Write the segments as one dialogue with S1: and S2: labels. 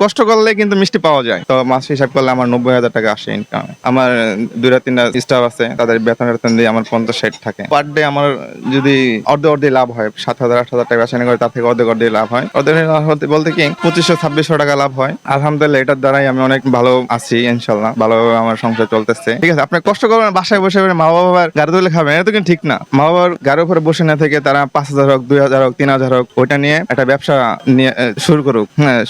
S1: কষ্ট করলে কিন্তু মিষ্টি পাওয়া যায়। তো মাস হিসাব করলে আমার নব্বই হাজার টাকা আসে ইনকাম আমার দুইটা তিনটা স্টাফ আছে, তাদের বেতন বেতন দিয়ে আমার পঞ্চাশ ষাট থাকে। পার ডে আমার যদি অর্ধে অর্ধে লাভ হয়, সাত হাজার, আট হাজার টাকা বেচা করে, তার থেকে অর্ধেক অর্ধে লাভ হয়। অর্ধেক লাভ হতে বলতে কি, পঁচিশশো, ছাব্বিশশো টাকা লাভ হয়। আলহামদুলিল্লাহ, এটার দ্বারাই আমি অনেক ভালো আছি ইনশাল্লাহ ভালোভাবে আমার সংসার চলতেছে। ঠিক আছে, আপনি কষ্ট করবেন বাসায় বসে মা বাবার গাড়ি তুলে খাবেন, এটা তো কিন্তু ঠিক না। মা বাবার গাড়ির উপরে বসে না থেকে তারা পাঁচ হাজার হোক, দুই হাজার হোক, তিন হাজার হোক, ওইটা নিয়ে একটা ব্যবসা নিয়ে শুরু করুক। হ্যাঁ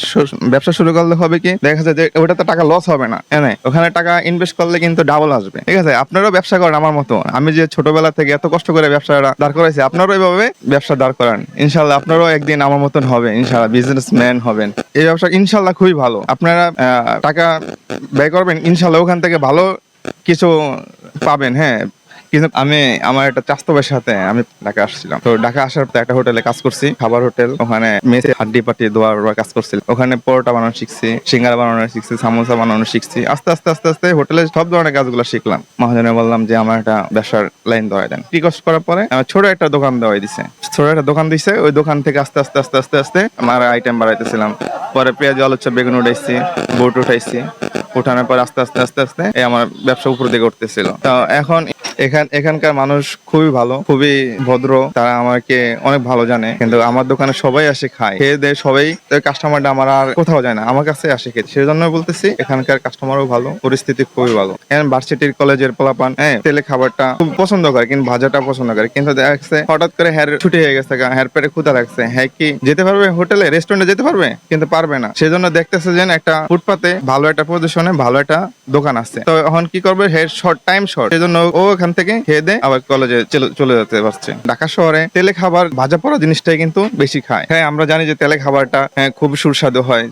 S1: ব্যবসা শুরু করলে হবে কি? দেখা যায় যে ওটা তো টাকা লস হবে না। এনে ওখানে টাকা ইনভেস্ট করলে কিন্তু ডাবল আসবে। ঠিক আছে? আপনারাও ব্যবসা করেন আমার মতো। আমি যে ছোটবেলা থেকে এত কষ্ট করে ব্যবসাটা দাঁড় করাইছি, আপনারাও এইভাবে ব্যবসা দাঁড় করান। ইনশাল্লাহ আপনারও একদিন আমার মতন হবে। ইনশাল্লাহ বিজনেসম্যান হবেন। এই ব্যবসা ইনশাল্লাহ খুবই ভালো। আপনারা টাকা ব্যয় করবেন ইনশাল্লাহ ওখান থেকে ভালো কিছু পাবেন। হ্যাঁ কিন্তু আমি, আমার একটা চাস্তো ভাইয়ের সাথে আমি ঢাকা আসছিলাম। তো ঢাকা আসার পর একটা হোটেলে কাজ করছি, খাবার হোটেল। ওখানে মেসে হাড্ডি পাটি দোয়ার কাজ ওখানে পরোটা বানানো শিখছি, সিঙ্গারা বানানো শিখছি, সামোসা বানানো শিখছি। আস্তে আস্তে আস্তে আস্তে হোটেলে সব ধরনের কাজগুলো শিখলাম। মহাজনে বললাম যে, আমার একটা ব্যবসার লাইন দেওয়া দেন। করার পরে ছোট একটা দোকান দেওয়াই দিছে। ছোট একটা দোকান দিছে, ওই দোকান থেকে আস্তে আস্তে আস্তে আস্তে আস্তে আমার আইটেম বাড়াইতেছিলাম। পরে পেঁয়াজ আলু বেগুন উঠাইছি, বুট উঠাইছি। উঠানোর পর আস্তে আস্তে আস্তে আস্তে আমার ব্যবসা উপর দিকে উঠতেছিল। তো এখন এখান, এখানকার মানুষ খুবই ভালো, খুবই ভদ্র, তারা আমাকে অনেক ভালো জানে। কিন্তু আমার দোকানে সবাই আসে খায়। খেয়ে দেয় সবাই কাস্টমারটা আমার আর কোথাও যায় না। আমার কাছে আসে খেতে। সেই জন্য বলতেছি, এখানকার কাস্টমারও ভালো, পরিস্থিতি খুবই ভালো। ভার্সিটির কলেজের পোলাপান হ্যাঁ তেলে খাবারটা খুব পছন্দ করে, কিন্তু ভাজাটা পছন্দ করে। কিন্তু দেখা যাচ্ছে হঠাৎ করে হ্যার ছুটি হয়ে গেছে হ্যার পেটে ক্ষুদা লাগছে হ্যাঁ কি, যেতে পারবে হোটেলে রেস্টুরেন্টে যেতে পারবে? কিন্তু পারবে না। সেজন্য দেখতেছে যে একটা ফুটপাতে ভালো একটা পজিশনে ভালো একটা দোকান আছে। তো এখন কি করবে হেড শর্ট টাইম শর্ট সেজন্য ও এখান থেকে খেয়ে দেয় আবার কলেজে চলে যেতে পারছে। ঢাকা শহরে তেলে খাবার ভাজা পড়া জিনিসটাই কিন্তু বেশি খায়। হ্যাঁ আমরা জানি যে তেলে খাবারটা হ্যাঁ, খুব সুস্বাদু হয়।